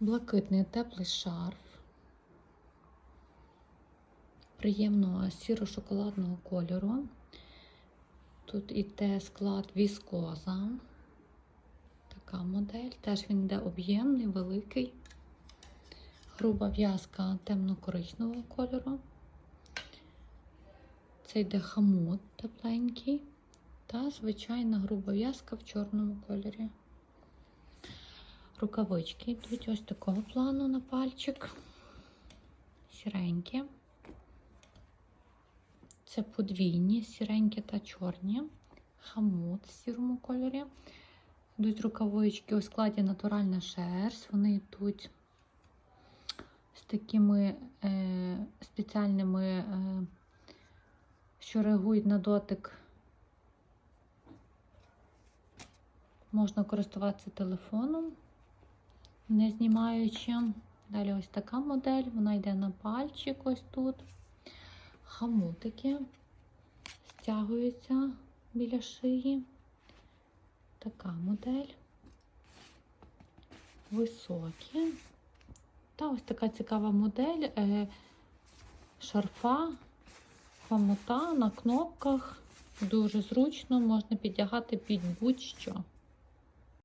Блакитний теплий шарф. Приємного сіро-шоколадного кольору. Тут іде склад віскоза. Така модель. Теж він йде об'ємний, великий. Груба в'язка темно-коричневого кольору. Це йде хамут тепленький. Та звичайна груба в'язка в чорному кольорі. Рукавички йдуть ось такого плану на пальчик. Сіренькі. Це подвійні, сіренькі та чорні. Хамут в сірому кольорі. Йдуть рукавички у складі натуральна шерсть. Вони йдуть з такими е, спеціальними, е, що реагують на дотик. Можна користуватися телефоном, не знімаючи. Далі ось така модель, вона йде на пальчик ось тут. Хамутики стягуються біля шиї. Така модель. Високі. Та ось така цікава модель е, шарфа, хомута на кнопках. Дуже зручно, можна підтягати під будь-що.